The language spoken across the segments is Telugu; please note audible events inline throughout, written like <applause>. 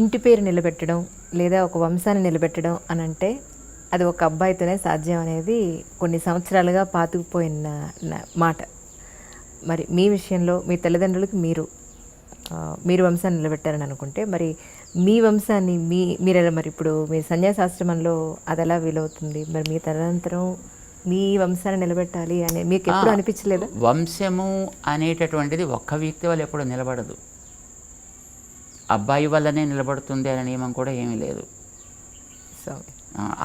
ఇంటి పేరు నిలబెట్టడం లేదా ఒక వంశాన్ని నిలబెట్టడం అని అంటే అది ఒక అబ్బాయితోనే సాధ్యం అనేది కొన్ని సంవత్సరాలుగా పాతుకుపోయిన మాట. మరి మీ విషయంలో మీ తల్లిదండ్రులకు మీరు మీరు వంశాన్ని నిలబెట్టారని అనుకుంటే మరి మీ వంశాన్ని మీ మీరు మరి ఇప్పుడు మీ సన్యాసాశ్రమంలో అది ఎలా వీలవుతుంది? మరి మీ తదనంతరం మీ వంశాన్ని నిలబెట్టాలి అని మీకు ఎప్పుడు అనిపించలేదా? వంశము అనేటటువంటిది ఒక్క వ్యక్తి వల్ల ఎప్పుడు నిలబడదు. అబ్బాయి వల్లనే నిలబడుతుంది అనే నియమం కూడా ఏమీ లేదు. సో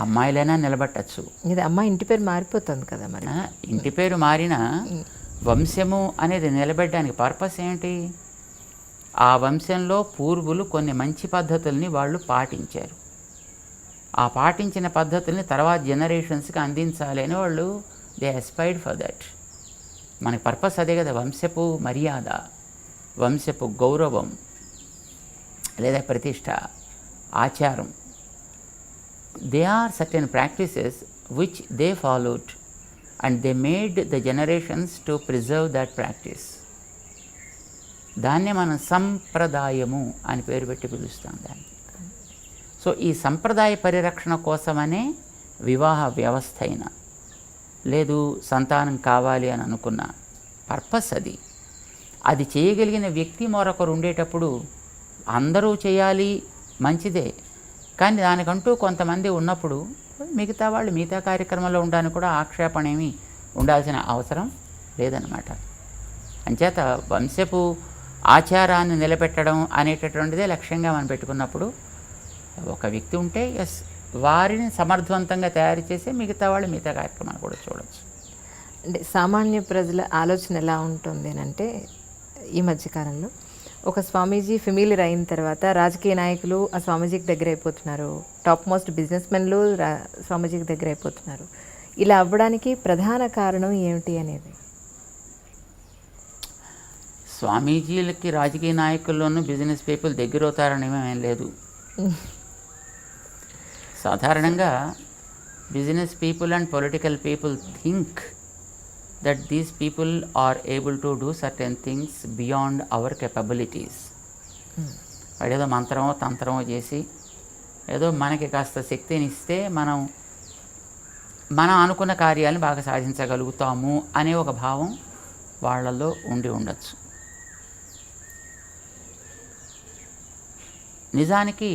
అమ్మాయిలైనా నిలబట్టచ్చు. ఇది అమ్మ ఇంటి పేరు మారిపోతుంది కదా మరి. ఇంటి పేరు మారినా వంశము అనేది నిలబెట్టడానికి పర్పస్ ఏంటి? ఆ వంశంలో పూర్వులు కొన్ని మంచి పద్ధతుల్ని వాళ్ళు పాటించారు. ఆ పాటించిన పద్ధతుల్ని తర్వాత జనరేషన్స్కి అందించాలి అని వాళ్ళు దే అస్పైర్డ్ ఫర్ దట్. మనకి పర్పస్ అదే కదా వంశపు మర్యాద వంశపు గౌరవం లేదా ప్రతిష్ట ఆచారం. They are certain practices which they followed and they made the generations to preserve that practice. దాన్నే మనం సంప్రదాయము అని పేరు పెట్టి పిలుస్తాం దాన్ని. సో ఈ సంప్రదాయ పరిరక్షణ కోసమనే వివాహ వ్యవస్థ అయినా లేదు సంతానం కావాలి అని అనుకున్న పర్పస్ అది. అది చేయగలిగిన వ్యక్తి మరొకరు ఉండేటప్పుడు అందరూ చేయాలి మంచిదే. కానీ దానికంటూ కొంతమంది ఉన్నప్పుడు మిగతా వాళ్ళు మిగతా కార్యక్రమంలో ఉండడానికి కూడా ఆక్షేపణ ఏమి ఉండాల్సిన అవసరం లేదనమాట అంచేత వంశపు ఆచారాన్ని నిలబెట్టడం అనేటటువంటిదే లక్ష్యంగా మనం పెట్టుకున్నప్పుడు ఒక వ్యక్తి ఉంటే ఎస్ వారిని సమర్థవంతంగా తయారు చేసి మిగతా వాళ్ళు మిగతా కార్యక్రమాలు కూడా చూడొచ్చు. అంటే సామాన్య ప్రజల ఆలోచన ఎలా ఉంటుంది అని అంటే ఈ మధ్యకాలంలో ఒక స్వామీజీ ఫెమిలియర్ అయిన తర్వాత రాజకీయ నాయకులు ఆ స్వామీజీకి దగ్గర అయిపోతున్నారు. టాప్ మోస్ట్ బిజినెస్ మెన్లు రా స్వామీజీకి దగ్గర అయిపోతున్నారు. ఇలా అవ్వడానికి ప్రధాన కారణం ఏమిటి అనేది? స్వామీజీలకి రాజకీయ నాయకుల్లోనూ బిజినెస్ పీపుల్ దగ్గర అవుతారని ఏం లేదు. సాధారణంగా business people and political people think that these people are able to do certain things beyond our capabilities. వాడు ఏదో మంత్రమో తంత్రమో చేసి ఏదో మనకి కాస్త శక్తిని ఇస్తే మనం మనం అనుకున్న కార్యాలను బాగా సాధించగలుగుతాము అనే ఒక భావం వాళ్ళల్లో ఉండి ఉండొచ్చు. నిజానికి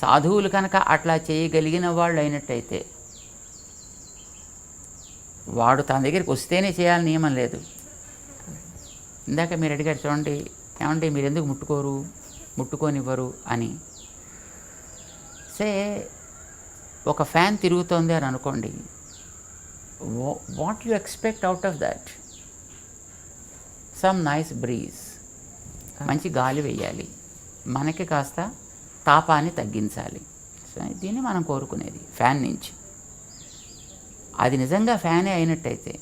సాధువులు కనుక అట్లా చేయగలిగిన వాళ్ళు అయినట్టయితే వాడు తన దగ్గరికి వస్తేనే చేయాలని నియమం లేదు. ఇందాక మీరు అడిగారు చూడండి ఏమంటే మీరు ఎందుకు ముట్టుకోరు ముట్టుకోనివ్వరు అని. సే ఒక ఫ్యాన్ తిరుగుతోంది అని అనుకోండి what you expect out of that some nice breeze మంచి గాలి వేయాలి. మనకి కాస్త తాపాన్ని తగ్గించాలి. సో దీన్ని మనం కోరుకునేది ఫ్యాన్ నుంచి. అది నిజంగా ఫ్యానే అయినట్టయితే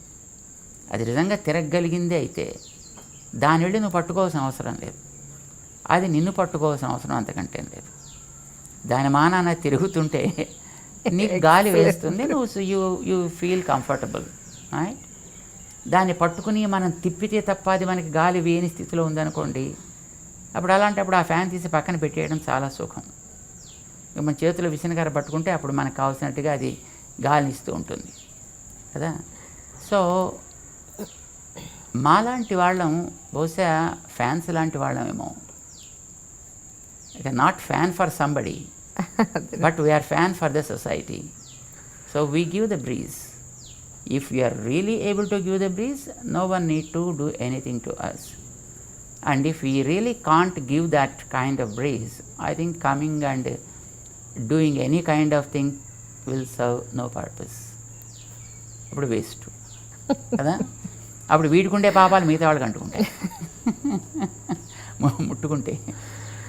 అది నిజంగా తిరగగలిగిందే అయితే దాని వెళ్ళి నువ్వు పట్టుకోవాల్సిన అవసరం లేదు. అది నిన్ను పట్టుకోవాల్సిన అవసరం అంతకంటే లేదు. దాని మానాన తిరుగుతుంటే నీకు గాలి వేస్తుంది నువ్వు you you feel comfortable right దాన్ని పట్టుకుని మనం తిప్పితే తప్ప అది మనకి గాలి వేయని స్థితిలో ఉందనుకోండి అప్పుడు అలాంటప్పుడు ఆ ఫ్యాన్ తీసి పక్కన పెట్టేయడం చాలా సుఖం. ఇక మన చేతిలో విసనగార పట్టుకుంటే అప్పుడు మనకు కావాల్సినట్టుగా అది గాలిని ఇస్తూ ఉంటుంది. కదా? సో మాలాంటి వాళ్ళం బహుశా ఫ్యాన్స్ లాంటి వాళ్ళమేమో. ఇక not fan for somebody but we are fan for the society so we give the breeze if you are really able to give the breeze no one need to do anything to us and if we really can't give that kind of breeze I think coming and doing any kind of thing will serve no purpose అప్పుడు వేస్ట్ కదా? అప్పుడు వీడుకుంటే పాపాలు మిగతా వాళ్ళకి అంటుకుంటాయి <laughs> ముట్టుకుంటే.